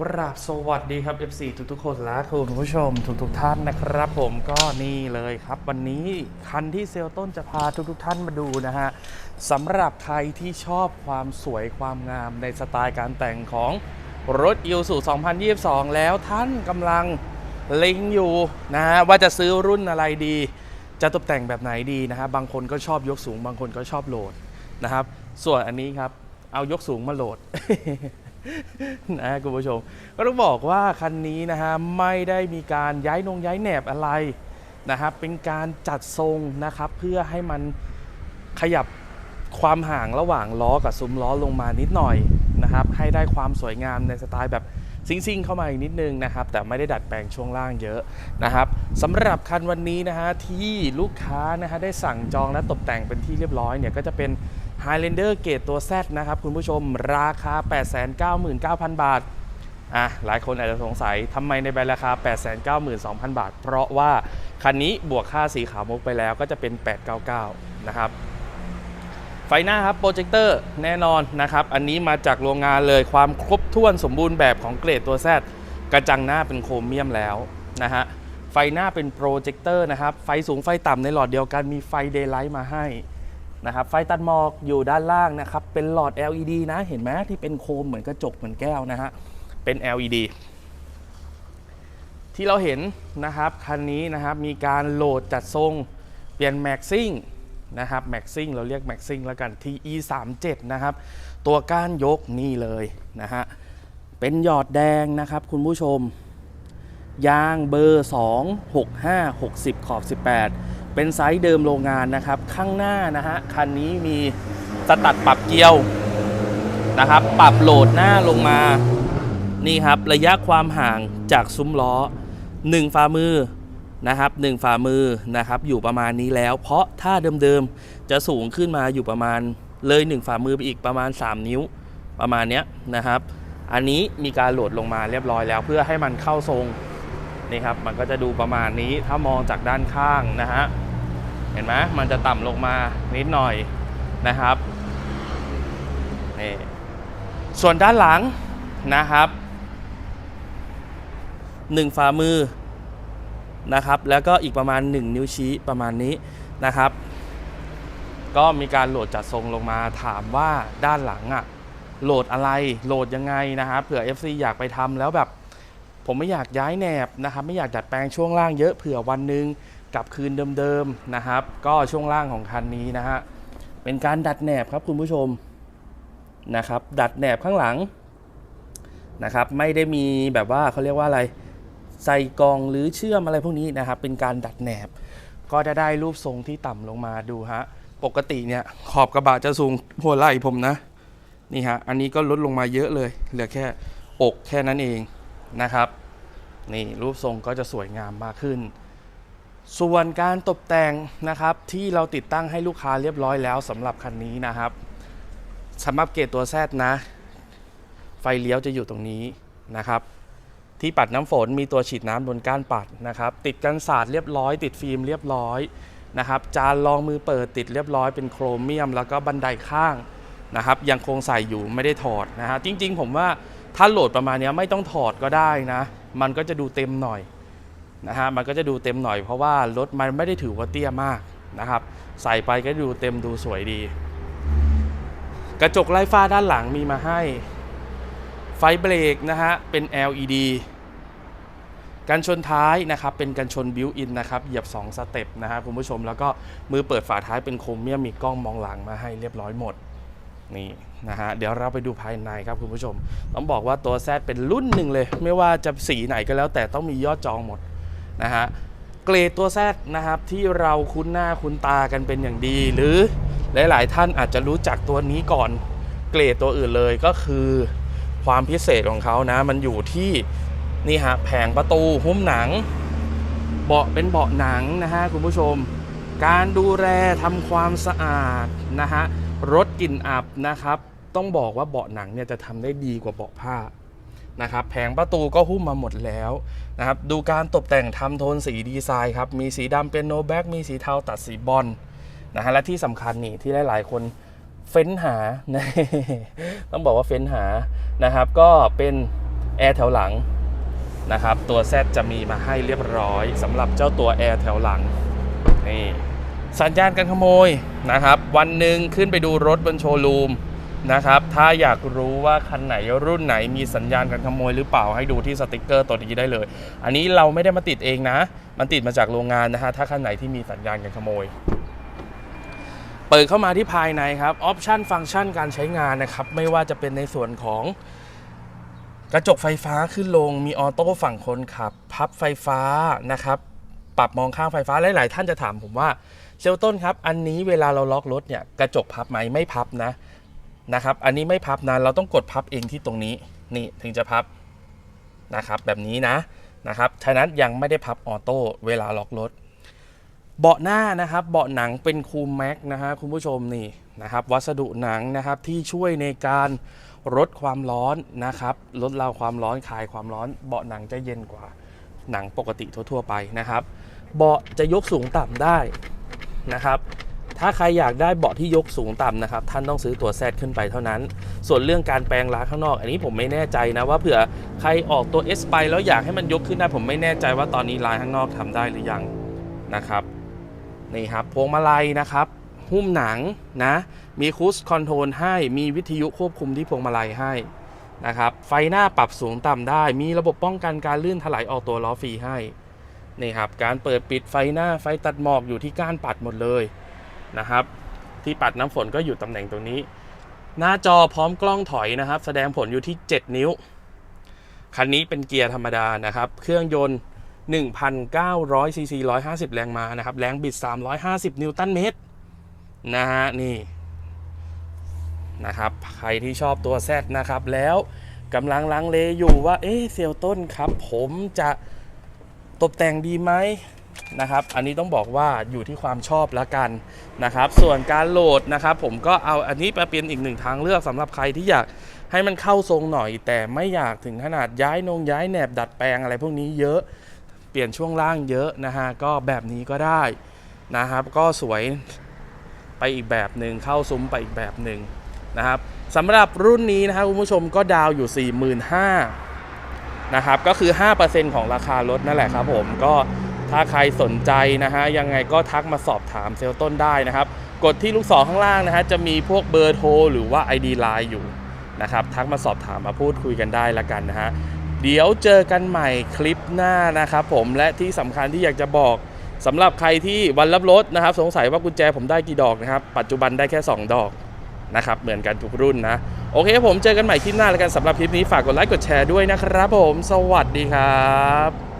กราบสวัสดีครับ FC ทุกทุกคนและคุณผู้ชมทุกทุกท่านนะครับ ผมก็นี่เลยครับ วันนี้คันที่เซลต้นจะพาทุกทุกท่านมาดูนะฮะสำหรับใครที่ชอบความสวยความงามในสไตล์การแต่งของรถ i l s u 2022 แล้วท่านกำลังเล็งอยู่นะฮะว่าจะซื้อรุ่นอะไรดี จะตกแต่งแบบไหนดีนะฮะบางคนก็ชอบยกสูง บางคนก็ชอบโหลดนะครับ ส่วนอันนี้ครับเอายกสูงมาโหลด นะคุณผู้ชม ก็ต้องบอกว่าคันนี้นะฮะไม่ได้มีการย้ายนงย้ายแหนบอะไรนะครับเป็นการจัดทรงนะครับ เพื่อให้มันขยับความห่างระหว่างล้อกับซุ้มล้อลงมานิดหน่อยนะครับ ให้ได้ความสวยงามในสไตล์แบบซิ่งเข้ามาอีกนิดนึงนะครับ แต่ไม่ได้ดัดแปลงช่วงล่างเยอะนะครับสำหรับคันวันนี้นะฮะที่ลูกค้านะฮะได้สั่งจองและตกแต่งเป็นที่เรียบร้อยเนี่ยก็จะเป็น Highlander เกรดตัว Z นะครับ คุณผู้ชมราคา 899,000 บาทอะหลายคนอาจจะสงสัยทำไมในใบราคา 892,000 บาท เพราะว่า คันนี้บวกค่าสีขาวมุกไปแล้วก็จะเป็น 899 นะครับ ไฟหน้าครับโปรเจคเตอร์แน่นอนนะครับ อันนี้มาจากโรงงานเลยความครบถ้วนสมบูรณ์แบบของเกรดตัว Z กระจังหน้าเป็นโครเมียมแล้วนะฮะไฟหน้าเป็นโปรเจคเตอร์นะครับ ไฟสูงไฟต่ำในหลอดเดียวกันมีไฟเดย์ไลท์มาให้ นะครับไฟตัดหมอกอยู่ด้านล่างนะครับเป็นหลอด LED นะเห็นไหมที่เป็นโคมเหมือนกระจกเหมือนแก้วนะฮะเป็น LED ที่เราเห็นนะครับคันนี้นะครับมีการโหลดจัดทรงเปลี่ยนแม็กซิ่งนะครับแม็กซิ่งเราเรียกแม็กซิ่งแล้วกัน TE 3 7นะครับตัวก้านยกนี่เลยนะฮะเป็นหยอดแดงนะครับคุณผู้ชม ยางเบอร์ 2 6 5 60 ขอบ 18 เป็นไซส์เดิมโรงงานนะครับ ข้างหน้านะฮะคันนี้มีสตัดปรับเกียวนะครับ ปรับโหลดหน้าลงมา นี่ครับระยะความห่างจากซุ้มล้อ 1 ฝ่ามือนะครับ1ฝ่ามือนะครับอยู่ประมาณนี้แล้ว เพราะถ้าเดิมๆจะสูงขึ้นมาอยู่ประมาณเลย 1 ฝ่ามือไปอีกประมาณ 3 นิ้วประมาณเนี้ยนะครับ อันนี้มีการโหลดลงมาเรียบร้อยแล้ว เพื่อให้มันเข้าทรงนี่ครับมันก็จะดูประมาณนี้ถ้ามองจากด้านข้างนะฮะ เห็นไหมมันจะต่ำลงมานิดหน่อยนะครับนี่ส่วนด้านหลังนะครับหนึ่งฝ่ามือนะครับ แล้วก็อีกประมาณ 1 นิ้วชี้ประมาณนี้นะครับ ก็มีการโหลดจัดทรงลงมาถามว่าด้านหลังอะโหลดอะไรโหลดยังไงนะครับเผื่อ FC อยากไปทำแล้วแบบ ผมไม่อยากย้ายแหนบนะครับ ไม่อยากดัดแปลงช่วงล่างเยอะเผื่อวันหนึ่ง กลับคืนเดิมๆนะครับ ก็ช่วงล่างของคันนี้นะฮะเป็นการดัดแหนบครับคุณผู้ชมนะครับ ดัดแหนบข้างหลังนะครับ ไม่ได้มีแบบว่าเขาเรียกว่าอะไรใส่กองหรือเชื่อมอะไรพวกนี้นะครับ เป็นการดัดแหนบ ก็จะได้รูปทรงที่ต่ำลงมาดูฮะปกติเนี่ยขอบกระบะจะสูงหัวไหล่ผมนะนี่ฮะอันนี้ก็ลดลงมาเยอะเลย เหลือแค่อกแค่นั้นเองนะครับนี่รูปทรงก็จะสวยงามมากขึ้น ส่วนการตกแต่งนะครับที่เราติดตั้งให้ลูกค้าเรียบร้อยแล้วสำหรับคันนี้นะครับสำหรับเกรดตัวแซดนะ ไฟเลี้ยวจะอยู่ตรงนี้นะครับ ที่ปัดน้ำฝนมีตัวฉีดน้ำบนก้านปัดนะครับ ติดกันศาสตร์เรียบร้อย ติดฟิล์มเรียบร้อยนะครับ จานรองมือเปิดติดเรียบร้อยเป็นโครเมียม แล้วก็บันไดข้างนะครับ ยังคงใส่อยู่ไม่ได้ถอดนะฮะจริง ๆ ผมว่าถ้าโหลดประมาณนี้ไม่ต้องถอดก็ได้นะ มันก็จะดูเต็มหน่อย นะฮะมันก็จะดูเต็มหน่อยเพราะว่ารถมันไม่ได้ถือว่าเตี้ยมากนะครับ ใส่ไปก็ดูเต็มดูสวยดี กระจกไล่ฟ้าด้านหลังมีมาให้ ไฟเบรกนะฮะเป็น LED กันชนท้ายนะครับเป็นกันชนบิวอินนะครับเหยียบ 2 สเต็ปนะครับคุณผู้ชมแล้วก็มือเปิดฝาท้ายเป็นโครเมียมมีกล้องมองหลังมาให้เรียบร้อยหมดนี่นะฮะเดี๋ยวเราไปดูภายในครับคุณผู้ชม ต้องบอกว่าตัวแซดเป็นรุ่นหนึ่งเลย ไม่ว่าจะสีไหนก็แล้วแต่ต้องมียอดจองหมด นะฮะเกรดตัวแซดนะครับที่เราคุ้นหน้าคุ้นตากันเป็นอย่างดี หรือหลายๆท่านอาจจะรู้จักตัวนี้ก่อนเกรดตัวอื่นเลยก็คือความพิเศษของเขานะ มันอยู่ที่นี่ฮะแผงประตูหุ้มหนัง เบาะเป็นเบาะหนังนะฮะคุณผู้ชม การดูแลทำความสะอาดนะฮะรถกลิ่นอับนะครับ ต้องบอกว่าเบาะหนังเนี่ยจะทำได้ดีกว่าเบาะผ้า นะครับแผงประตูก็หุ้มมาหมดแล้วนะครับดูการตกแต่งทำโทนสีดีไซน์ครับมีสีดำเป็นโนแบ็กมีสีเทาตัดสีบอลนะฮะและที่สำคัญนี่ที่หลาย ๆ คนเฟ้นหา ต้องบอกว่าเฟ้นหานะครับ ก็เป็นแอร์แถวหลังนะครับ ตัว Z จะมีมาให้เรียบร้อยสำหรับเจ้าตัวแอร์แถวหลังนี่สัญญาณการขโมยนะครับ วันหนึ่งขึ้นไปดูรถบนโชว์รูม นะครับ ถ้าอยากรู้ว่าคันไหนรุ่นไหนมีสัญญาณการขโมยหรือเปล่าให้ดูที่สติกเกอร์ตัวนี้ได้เลย อันนี้เราไม่ได้มาติดเองนะ มันติดมาจากโรงงานนะฮะ ถ้าคันไหนที่มีสัญญาณการขโมย เปิดเข้ามาที่ภายในครับ ออปชันฟังก์ชันการใช้งานนะครับ ไม่ว่าจะเป็นในส่วนของกระจกไฟฟ้าขึ้นลง มีออโต้ฝั่งคนขับ พับไฟฟ้านะครับ ปรับมองข้างไฟฟ้า หลาย ๆ ท่านจะถามผมว่าเซลต้นครับ อันนี้เวลาเราล็อกรถเนี่ย กระจกพับไหมไม่พับนะ นะครับ อันนี้ไม่พับนะ เราต้องกดพับเองที่ตรงนี้ นี่ถึงจะพับนะครับ แบบนี้นะนะครับ ฉะนั้นยังไม่ได้พับออโต้เวลาล็อกรถ เบาะหน้านะครับ เบาะหนังเป็นคูลแม็กนะฮะคุณผู้ชมนี่นะครับ วัสดุหนังนะครับที่ช่วยในการลดความร้อนนะครับลดเราความร้อนคลายความร้อน เบาะหนังจะเย็นกว่าหนังปกติทั่ว ๆ ไปนะครับ เบาะจะยกสูงต่ำได้นะครับ ถ้าใครอยากได้เบาะที่ยกสูงต่ำนะครับ ท่านต้องซื้อตัวแซดขึ้นไปเท่านั้น ส่วนเรื่องการแปลงร้าข้างนอก อันนี้ผมไม่แน่ใจนะว่าเผื่อใครออกตัว S ไปแล้วอยากให้มันยกขึ้นได้ผมไม่แน่ใจว่าตอนนี้ร้านข้างนอกทำได้หรือยังนะครับนี่ครับพวงมาลัยนะครับ หุ้มหนังนะมีคูสคอนโทรลให้มีวิทยุควบคุมที่พวงมาลัยให้นะครับไฟหน้าปรับสูงต่ำได้ มีระบบป้องกันการลื่นถลายออกตัวล้อฟรีให้นี่ครับการเปิดปิดไฟหน้าไฟตัดหมอกอยู่ที่ก้านปัดหมดเลย นะครับ ที่ปัดน้ำฝนก็อยู่ตำแหน่งตรงนี้ หน้าจอพร้อมกล้องถอยนะครับ แสดงผลอยู่ที่ 7 นิ้ว คันนี้เป็นเกียร์ธรรมดานะครับ เครื่องยนต์ 1,900ซีซี150 แรงม้านะครับ แรงบิด 350 นิวตันเมตรนะฮะนี่นะครับ ใครที่ชอบตัว Z นะครับ แล้วกำลังลังเลอยู่ว่า เอ๊ะเซลต้นครับ ผมจะตกแต่งดีไหม นะครับ อันนี้ต้องบอกว่าอยู่ที่ความชอบล้วกันนะครับ ส่วนการโหลดนะครับ ผมก็เอาอันนี้มาเป็นอีกหนึ่งทางเลือกสำหรับใครที่อยากให้มันเข้าทรงหน่อย แต่ไม่อยากถึงขนาดย้ายนงย้ายแหนบดัดแปลงอะไรพวกนี้เยอะ เปลี่ยนช่วงล่างเยอะนะฮะก็แบบนี้ก็ได้นะครับ ก็สวยไปอีกแบบหนึ่งเข้าซุ้มไปอีกแบบหนึ่งนะครับสำหรับรุ่นนี้นะครับคุณผู้ชมก็ดาวอยู่ 45,000นะครับก็คือ 5%ของราคารถนั่นแหละครับผมก็ ถ้าใครสนใจนะฮะยังไงก็ทักมาสอบถามเซลล์ต้นได้นะครับ กดที่ลูกศรข้างล่างนะฮะจะมีพวกเบอร์โทรหรือว่า ID Line อยู่นะครับทักมาสอบถามมาพูดคุยกันได้ละกันนะฮะเดี๋ยวเจอกันใหม่คลิปหน้านะครับผมและที่สำคัญที่อยากจะบอกสำหรับใครที่วันรับรถนะครับ สงสัยว่ากุญแจผมได้กี่ดอกนะครับ ปัจจุบันได้แค่ 2 ดอกนะครับเหมือนกันทุกรุ่นนะ โอเคผมเจอกันใหม่คลิปหน้าแล้วกันสำหรับคลิปนี้ฝากกดไลค์กดแชร์ด้วยนะครับผม สวัสดีครับ